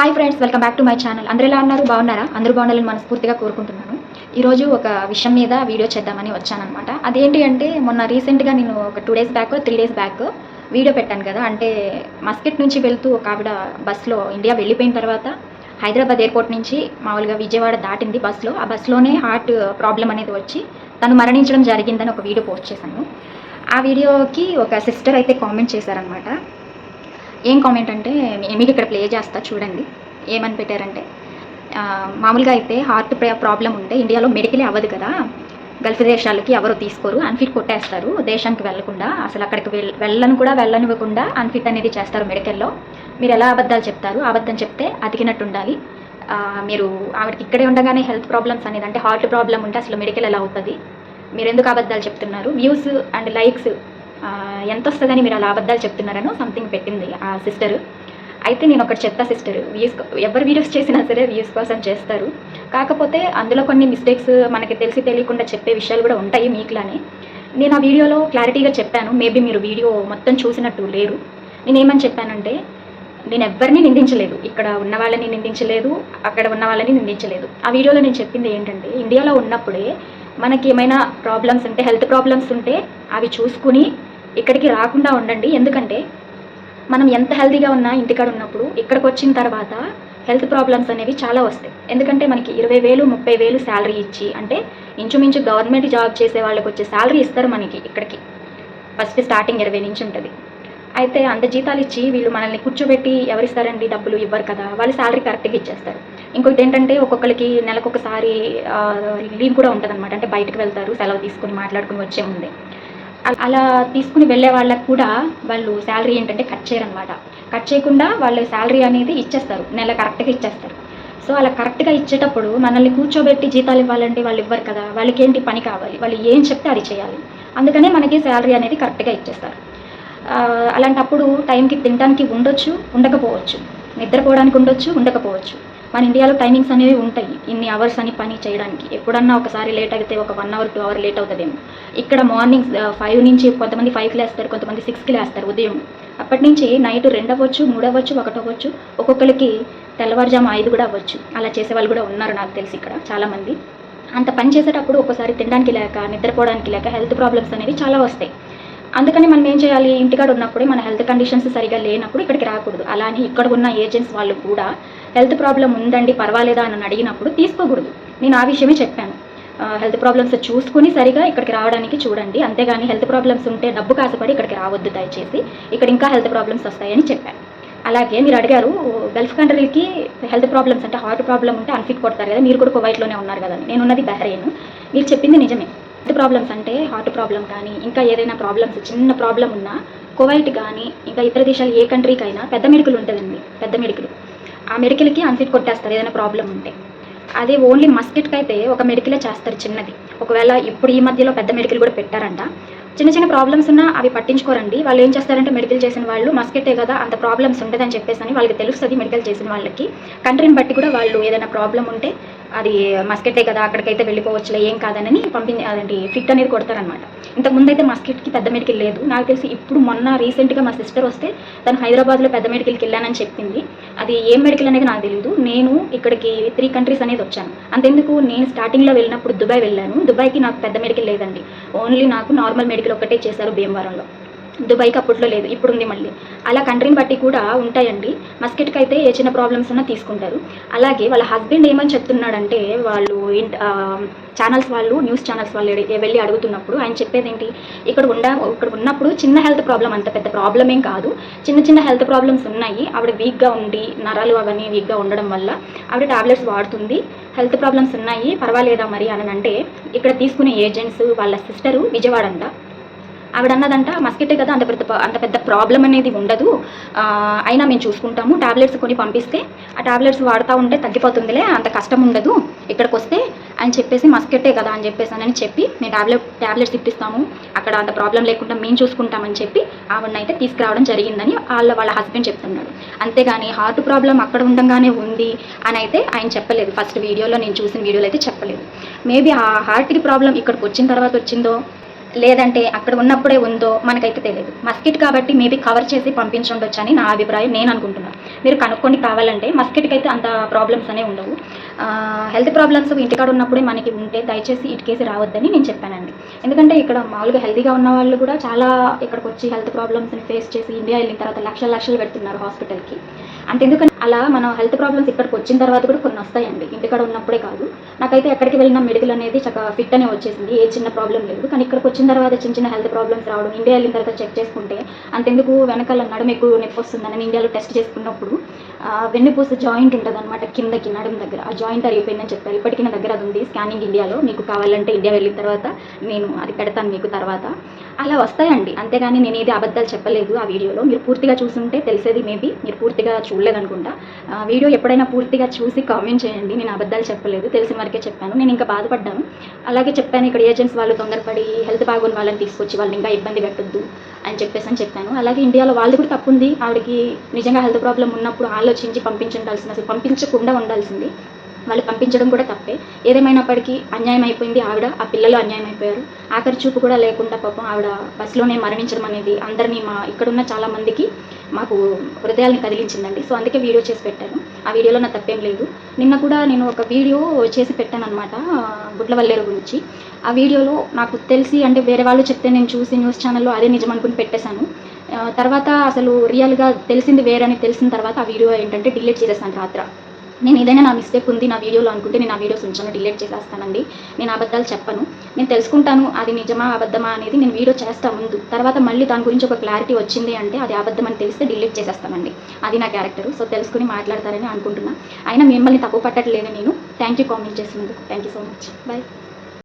Hi friends welcome back to my channel అందరూ ఎలా ఉన్నారు? బాగున్నారా? అందరూ బాగుండాలని మనస్ఫూర్తిగా కోరుకుంటున్నాను. ఈరోజు ఒక విషయం మీద వీడియో చేద్దామని వచ్చానమాట అదేంటి అంటే మొన్న రీసెంట్గా నేను ఒక two days back three days back video పెట్టాను కదా. అంటే మస్కెట్ నుంచి వెళ్తూ ఒక ఆవిడ బస్సులో ఇండియా వెళ్ళిపోయిన తర్వాత హైదరాబాద్ ఎయిర్పోర్ట్ నుంచి మామూలుగా విజయవాడ దాటింది బస్సులో ఆ బస్సులోనే హార్ట్ ప్రాబ్లం అనేది వచ్చి తను మరణించడం జరిగిందని ఒక వీడియో పోస్ట్ చేశాను. ఆ వీడియోకి ఒక సిస్టర్ అయితే కామెంట్ చేశారనమాట ఏం కామెంట్ అంటే మీకు ఇక్కడ ప్లే చేస్తా చూడండి. ఏమని పెట్టారంటే మామూలుగా అయితే హార్ట్ ప్రాబ్లం ఉంటే ఇండియాలో మెడికలే అవ్వదు కదా గల్ఫ్ దేశాలకి ఎవరు తీసుకోరు అన్ఫిట్ కొట్టేస్తారు దేశానికి వెళ్ళకుండా అసలు అక్కడికి వెళ్ వెళ్ళను కూడా వెళ్ళనివ్వకుండా అన్ఫిట్ అనేది చేస్తారు మెడికల్లో మీరు ఎలా అబద్ధాలు చెప్తారు? అబద్ధం చెప్తే అతికినట్టు ఉండాలి. మీరు ఆవిడకి ఇక్కడే ఉండగానే హెల్త్ ప్రాబ్లమ్స్ అనేది అంటే హార్ట్ ప్రాబ్లం ఉంటే అసలు మెడికల్ ఎలా అవుతుంది? మీరు ఎందుకు అబద్ధాలు చెప్తున్నారు? వ్యూస్ అండ్ లైక్స్ ఎంత వస్తుందని మీరు అలా అబద్ధాలు చెప్తున్నారనో సంథింగ్ పెట్టింది ఆ సిస్టర్ అయితే నేను ఒకటి చెప్తా సిస్టర్ వ్యూస్ ఎవరు వీడియోస్ చేసినా సరే వ్యూస్ కోసం చేస్తారు. కాకపోతే అందులో కొన్ని మిస్టేక్స్ మనకి తెలిసి తెలియకుండా చెప్పే విషయాలు కూడా ఉంటాయి మీకులానే. నేను ఆ వీడియోలో క్లారిటీగా చెప్పాను మేబీ మీరు వీడియో మొత్తం చూసినట్టు లేరు. నేను ఏమని చెప్పానంటే నేను ఎవరిని నిందించలేదు. ఇక్కడ ఉన్న వాళ్ళని నిందించలేదు అక్కడ ఉన్న వాళ్ళని నిందించలేదు. ఆ వీడియోలో నేను చెప్పింది ఏంటంటే ఇండియాలో ఉన్నప్పుడే మనకి ఏమైనా ప్రాబ్లమ్స్ ఉంటే హెల్త్ ప్రాబ్లమ్స్ ఉంటే అవి చూసుకుని ఇక్కడికి రాకుండా ఉండండి. ఎందుకంటే మనం ఎంత హెల్తీగా ఉన్నా ఇంటికాడ ఉన్నప్పుడు ఇక్కడికి వచ్చిన తర్వాత హెల్త్ ప్రాబ్లమ్స్ అనేవి చాలా వస్తాయి. ఎందుకంటే మనకి ఇరవై వేలు ముప్పై వేలు శాలరీ ఇచ్చి అంటే ఇంచుమించు గవర్నమెంట్ జాబ్ చేసే వాళ్ళకి వచ్చే శాలరీ ఇస్తారు మనకి ఇక్కడికి. ఫస్ట్ స్టార్టింగ్ ఇరవై నుంచి ఉంటుంది. అయితే అంత జీతాలు ఇచ్చి వీళ్ళు మనల్ని కూర్చోబెట్టి ఎవరిస్తారండి డబ్బులు ఇవ్వరు కదా వాళ్ళు శాలరీ కరెక్ట్గా ఇచ్చేస్తారు. ఇంకొకటి ఏంటంటే ఒక్కొక్కరికి నెలకొకసారి లీవ్ కూడా ఉంటుంది అనమాట అంటే బయటకు వెళ్తారు సెలవు తీసుకుని మాట్లాడుకుని వచ్చే ముందే. అలా తీసుకుని వెళ్ళే వాళ్ళకు కూడా వాళ్ళు శాలరీ ఏంటంటే కట్ చేయరనమాట కట్ చేయకుండా వాళ్ళు శాలరీ అనేది ఇచ్చేస్తారు. నెల కరెక్ట్గా ఇచ్చేస్తారు. సో అలా కరెక్ట్గా ఇచ్చేటప్పుడు మనల్ని కూర్చోబెట్టి జీతాలు ఇవ్వాలంటే వాళ్ళు ఇవ్వరు కదా. వాళ్ళకి ఏంటి పని కావాలి? వాళ్ళు ఏం చెప్తే అది చేయాలి. అందుకనే మనకి శాలరీ అనేది కరెక్ట్గా ఇచ్చేస్తారు. అలాంటప్పుడు టైంకి తినడానికి ఉండొచ్చు ఉండకపోవచ్చు. నిద్రపోవడానికి ఉండొచ్చు ఉండకపోవచ్చు. మన ఇండియాలో టైమింగ్స్ అనేవి ఉంటాయి. ఇన్ని అవర్స్ అని పని చేయడానికి. ఎప్పుడన్నా ఒకసారి లేట్ అయితే ఒక one hour two hour late అవుతుందేమో. ఇక్కడ మార్నింగ్ ఫైవ్ నుంచి కొంతమంది ఫైవ్కి లేస్తారు కొంతమంది సిక్స్కి లేస్తారు ఉదయం. అప్పటి నుంచి నైట్ రెండవచ్చు మూడవచ్చు ఒకటవచ్చు ఒక్కొక్కరికి తెల్లవారుజాము ఐదు కూడా అవ్వచ్చు. అలా చేసే వాళ్ళు కూడా ఉన్నారు నాకు తెలిసి ఇక్కడ చాలామంది అంత పని చేసేటప్పుడు ఒక్కసారి తినడానికి లేక నిద్రపోవడానికి లేక హెల్త్ ప్రాబ్లమ్స్ అనేవి చాలా వస్తాయి. అందుకని మనం ఏం చేయాలి? ఇంటికాడ ఉన్నప్పుడే మన హెల్త్ కండిషన్స్ సరిగా లేనప్పుడు ఇక్కడికి రాకూడదు. అలానే ఇక్కడ ఉన్న ఏజెంట్స్ వాళ్ళు కూడా హెల్త్ ప్రాబ్లం ఉందండి పర్వాలేదా అని అడిగినప్పుడు తీసుకోకూడదు. నేను ఆ విషయమే చెప్పాను. హెల్త్ ప్రాబ్లమ్స్ చూసుకుని సరిగా ఇక్కడికి రావడానికి చూడండి. అంతేగాని హెల్త్ ప్రాబ్లమ్స్ ఉంటే డబ్బు కాసపడి ఇక్కడికి రావద్దు దయచేసి. ఇక్కడ ఇంకా హెల్త్ ప్రాబ్లమ్స్ వస్తాయని చెప్పాను. అలాగే మీరు అడిగారు గల్ఫ్ కంట్రీలకి హెల్త్ ప్రాబ్లమ్స్ అంటే హార్ట్ ప్రాబ్లం ఉంటే అన్ఫిట్ కొడతారు కదా మీరు కూడా కువైట్లోనే ఉన్నారు కదా నేను ఉన్నది బహ్రెయిన్ మీరు చెప్పింది నిజమే. హెల్త్ ప్రాబ్లమ్స్ అంటే హార్ట్ ప్రాబ్లం కానీ ఇంకా ఏదైనా ప్రాబ్లమ్స్ చిన్న ప్రాబ్లం ఉన్నా కువైట్ కానీ ఇంకా ఇతర దేశాలు ఏ కంట్రీకైనా పెద్ద మెడికల్ ఉంటుందండి పెద్ద మెడికల్. ఆ మెడికల్కి అన్ఫిట్ కొట్టేస్తారు ఏదైనా ప్రాబ్లం ఉంటే. అదే ఓన్లీ మస్కిట్కి అయితే ఒక మెడికలే చేస్తారు చిన్నది. ఒకవేళ ఇప్పుడు ఈ మధ్యలో పెద్ద మెడికల్ కూడా పెట్టారంట. చిన్న చిన్న ప్రాబ్లమ్స్ ఉన్నా అవి పట్టించుకోరండి. వాళ్ళు ఏం చేస్తారంటే మెడికల్ చేసిన వాళ్ళు మస్కెటే కదా అంత ప్రాబ్లమ్స్ ఉండదని చెప్పేసి అని వాళ్ళకి తెలుస్తుంది మెడికల్ చేసిన వాళ్ళకి. కంట్రీని బట్టి కూడా వాళ్ళు ఏదైనా ప్రాబ్లం ఉంటే అది మస్కెటే కదా అక్కడికైతే వెళ్ళిపోవచ్చులే ఏం కాదని పంపి అదేంటి ఫిట్ అనేది కొడతారనమాట ఇంతకు ముందు అయితే మస్కెట్కి పెద్ద మెడికల్ లేదు నాకు తెలిసి ఇప్పుడు మొన్న రీసెంట్గా మా సిస్టర్ వస్తే తను హైదరాబాద్లో పెద్ద మెడికల్కి వెళ్ళానని చెప్పింది. అది ఏం మెడికల్ అనేది నాకు తెలియదు నేను ఇక్కడికి త్రీ కంట్రీస్ అనేది వచ్చాను. అంతెందుకు నేను స్టార్టింగ్లో వెళ్ళినప్పుడు దుబాయ్ వెళ్ళాను. దుబాయ్కి నాకు పెద్ద మెడికల్ లేదండి ఓన్లీ నాకు నార్మల్ మెడికల్ ఒక్కటే చేశారు భీమవరంలో. దుబాయ్కి అప్పట్లో లేదు ఇప్పుడు ఉంది మళ్ళీ. అలా కంట్రీని బట్టి కూడా ఉంటాయండి. మస్కెట్కి అయితే ఏ చిన్న ప్రాబ్లమ్స్ ఉన్నా తీసుకుంటారు. అలాగే వాళ్ళ హస్బెండ్ ఏమని చెప్తున్నాడంటే వాళ్ళు ఛానల్స్ వాళ్ళు న్యూస్ ఛానల్స్ వాళ్ళు వెళ్ళి అడుగుతున్నప్పుడు ఆయన చెప్పేది ఏంటి ఇక్కడ ఉండ ఇక్కడ ఉన్నప్పుడు చిన్న హెల్త్ ప్రాబ్లం అంత పెద్ద ప్రాబ్లం ఏం కాదు. చిన్న చిన్న హెల్త్ ప్రాబ్లమ్స్ ఉన్నాయి. ఆవిడ వీక్గా ఉండి నరాలు అవన్నీ వీక్గా ఉండడం వల్ల ఆవిడ టాబ్లెట్స్ వాడుతుంది. హెల్త్ ప్రాబ్లమ్స్ ఉన్నాయి. పర్వాలేదా మరి? అని అంటే ఇక్కడ తీసుకునే ఏజెంట్స్ వాళ్ళ సిస్టరు విజయవాడ అంట. ఆవిడ అన్నదంట మస్కిటే కదా అంత పెద్ద అంత పెద్ద ప్రాబ్లం అనేది ఉండదు. అయినా మేము చూసుకుంటాము. టాబ్లెట్స్ కొని పంపిస్తే ఆ టాబ్లెట్స్ వాడుతూ ఉంటే తగ్గిపోతుందిలే అంత కష్టం ఉండదు. ఇక్కడికి వస్తే అని చెప్పేసి మస్కెట్టే కదా అని చెప్పేసి అని చెప్పి మేము టాబ్లెట్ టాబ్లెట్స్ ఇప్పిస్తాము. అక్కడ అంత ప్రాబ్లం లేకుండా మేము చూసుకుంటామని చెప్పి ఆవిడనైతే తీసుకురావడం జరిగిందని వాళ్ళ వాళ్ళ హస్బెండ్ చెప్తున్నాడు. అంతేగాని హార్ట్ ప్రాబ్లం అక్కడ ఉండగానే ఉంది అని అయితే ఆయన చెప్పలేదు. ఫస్ట్ వీడియోలో నేను చూసిన వీడియోలో అయితే చెప్పలేదు. మేబీ ఆ హార్ట్కి ప్రాబ్లం ఇక్కడికి వచ్చిన తర్వాత వచ్చిందో లేదంటే అక్కడ ఉన్నప్పుడే ఉందో మనకైతే తెలియదు మస్కిట్ కాబట్టి మేబీ కవర్ చేసి పంపించుండొచ్చు అని నా అభిప్రాయం నేను అనుకుంటున్నాను మీరు కనుక్కొని కావాలంటే మస్కిట్కి అయితే అంత ప్రాబ్లమ్స్ అనేవి ఉండవు. హెల్త్ ప్రాబ్లమ్స్ ఇంటికాడ ఉన్నప్పుడే మనకి ఉంటే దయచేసి ఇటుకేసి రావద్దని నేను చెప్పానండి. ఎందుకంటే ఇక్కడ మామూలుగా హెల్తీగా ఉన్న వాళ్ళు కూడా చాలా ఇక్కడికి వచ్చి హెల్త్ ప్రాబ్లమ్స్ని ఫేస్ చేసి ఇండియా వెళ్ళిన తర్వాత లక్షల లక్షలు పెడుతున్నారు హాస్పిటల్కి అంటే ఎందుకంటే అలా మనం హెల్త్ ప్రాబ్లమ్స్ ఇక్కడికి వచ్చిన తర్వాత కూడా కొన్ని వస్తాయండి. ఇంటికాడ ఉన్నప్పుడే కాదు. నాకైతే ఎక్కడికి వెళ్ళిన మెడికల్ అనేది చక్కగా ఫిట్ అనే వచ్చేసింది. ఏ చిన్న ప్రాబ్లం లేదు. కానీ ఇక్కడికి వచ్చిన తర్వాత చిన్న చిన్న హెల్త్ ప్రాబ్లమ్స్ రావడం ఇండియా వెళ్ళిన తర్వాత చెక్ చేసుకుంటే అంతెందుకు వెనకాల నడుము ఎక్కువ నొప్పి వస్తుందని ఇండియాలో టెస్ట్ చేసుకున్నప్పుడు వెన్నుపూస జాయింట్ ఉంటుంది అనమాట కిందకి నడుము దగ్గర. ఆ జాయింట్ అరిగిపోయిందని చెప్పారు. ఇప్పటికీ నా దగ్గర అది ఉంది. స్కానింగ్ ఇండియాలో మీకు కావాలంటే ఇండియా వెళ్ళిన తర్వాత నేను అది పెడతాను మీకు తర్వాత. అలా వస్తాయండి. అంతేగాని నేను ఏది అబద్ధాలు చెప్పలేదు ఆ వీడియోలో. మీరు పూర్తిగా చూసుంటే తెలిసేది మేబీ మీరు పూర్తిగా చూడలేదనుకుంటా. వీడియో ఎప్పుడైనా పూర్తిగా చూసి కామెంట్ చేయండి. నేను అబద్ధాలు చెప్పలేదు. తెలిసిన వరకే చెప్పాను. నేను ఇంకా బాధపడ్డాను. అలాగే చెప్పాను ఇక్కడ ఏజెంట్స్ వాళ్ళు తొందరపడి హెల్త్ బాగున్న వాళ్ళని తీసుకొచ్చి వాళ్ళని ఇంకా ఇబ్బంది పెట్టొద్దు అని చెప్పేసి అని చెప్పాను. అలాగే ఇండియాలో వాళ్ళు కూడా తప్పు ఉంది ఆవిడకి నిజంగా హెల్త్ ప్రాబ్లం ఉన్నప్పుడు ఆలోచించి పంపించుండాల్సింది. అసలు పంపించకుండా ఉండాల్సింది. వాళ్ళు పంపించడం కూడా తప్పే. ఏదేమైనప్పటికీ అన్యాయం అయిపోయింది ఆవిడ ఆ పిల్లలు అన్యాయం అయిపోయారు. ఆఖరి చూపు కూడా లేకుండా పాపం ఆవిడ బస్సులోనే మరణించడం అనేది అందరినీ మా ఇక్కడున్న చాలా మందికి మాకు హృదయాలను కదిలించిందండి. సో అందుకే వీడియో చేసి పెట్టాను. ఆ వీడియోలో నా తప్పేం లేదు. నిన్న కూడా నేను ఒక వీడియో చేసి పెట్టాను అనమాట గుడ్లవల్లేరు గురించి. ఆ వీడియోలో నాకు తెలిసి అంటే వేరే వాళ్ళు చెప్తే నేను చూసి న్యూస్ ఛానల్లో అదే నిజం అనుకుని పెట్టేశాను. తర్వాత అసలు రియల్గా తెలిసింది వేరని తెలిసిన తర్వాత ఆ వీడియో ఏంటంటే డిలీట్ చేసేసాను రాత్ర. నేను ఏదైనా నా మిస్టేక్ ఉంది నా వీడియోలో అనుకుంటే నేను ఆ వీడియోస్ ఉంచాను డిలీట్ చేసేస్తానండి. నేను అబద్ధాలు చెప్పను. నేను తెలుసుకుంటాను అది నిజమా అబద్ధమా అనేది నేను వీడియో చేస్తా ముందు. తర్వాత మళ్ళీ దాని గురించి ఒక క్లారిటీ వచ్చింది అంటే అది అబద్ధం అని తెలిస్తే డిలీట్ చేసేస్తానండి. అది నా క్యారెక్టర్ సో తెలుసుకుని మాట్లాడతారని అనుకుంటున్నా. అయినా మిమ్మల్ని తప్పు పట్టట్లేదు నేను థ్యాంక్ యూ కామెంట్ చేసినందుకు. Thank you so much bye